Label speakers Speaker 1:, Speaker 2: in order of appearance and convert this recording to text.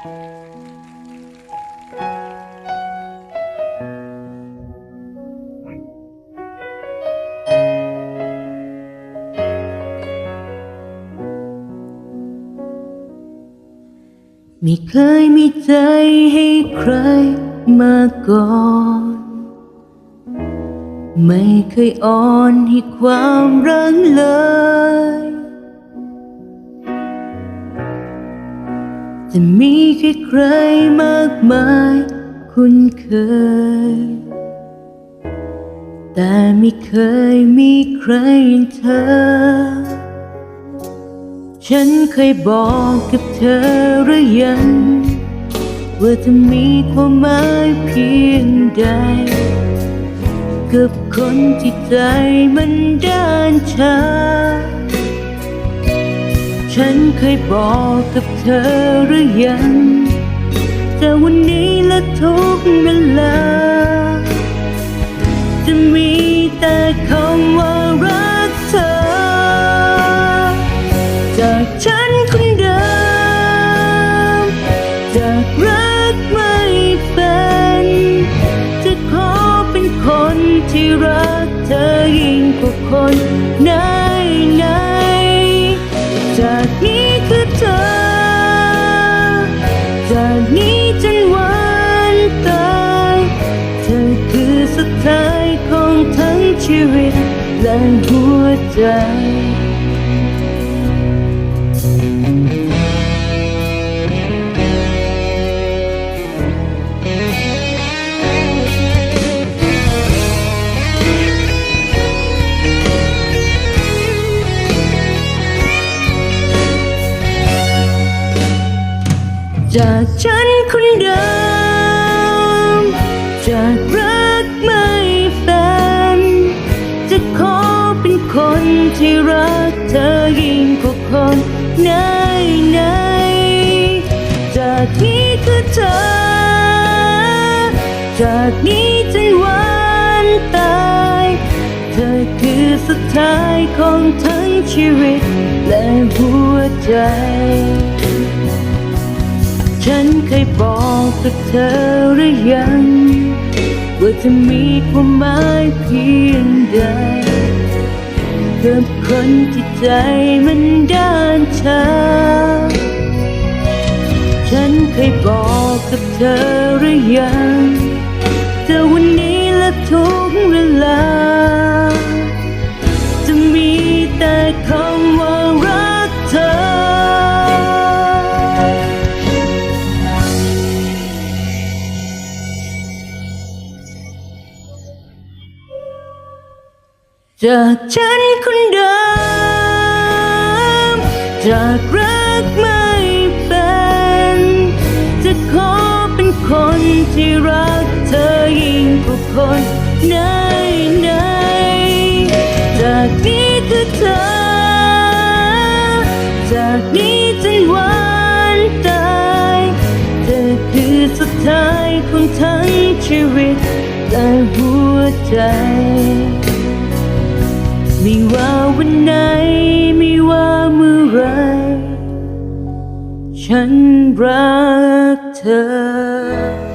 Speaker 1: ไม่เคยมีใจให้ใครมาก่อน ไม่เคยอ่อนให้ความรักเลย จะมีแค่ใครมากมายคุ้นเคย แต่ไม่เคยมีใครอย่างเธอ ฉันเคยบอกกับเธอหรือยัง ว่าจะมีความหมายเพียงใด กับคนที่ใจมันด้านชา ฉันเคยบอกกับเธอหรือยัง แต่วันนี้และทุกเวลา จะมีแต่คำว่ารักเธอ จากฉันคนเดิม จากรักไม่เป็น จะขอเป็นคนที่รักเธอยิ่งกว่าคนไหนไหน นี้คือเธอ จากนี้จนวันตายเธอคือสุดท้ายของทั้งชีวิตและหัวใจ จากฉันคนเดิม จากรักไม่เป็นจะขอเป็นคนที่รักเธอยิ่งกว่าคนไหนไหนจากนี้คือเธอ จากนี้จนวันตาย เธอคือสุดท้ายของทั้งชีวิตและหัวใจ ฉันเคยบอกกับเธอหรือยัง ว่าจะมีความหมายเพียงใดกับคนที่ใจมันด้านชาฉันเคยบอกกับเธอหรือยังแต่วันนี้และทุกเวลา จากฉันคนเดิม จากรักไม่เป็นจะขอเป็นคนที่รักเธอยิ่งกว่าคนไหนไหนจากนี้คือเธอ จากนี้จนวันตายเธอคือสุดท้ายของทั้งชีวิตและหัวใจ ไม่ว่าวันไหน ไม่ว่าเมื่อไร ฉันรักเธอ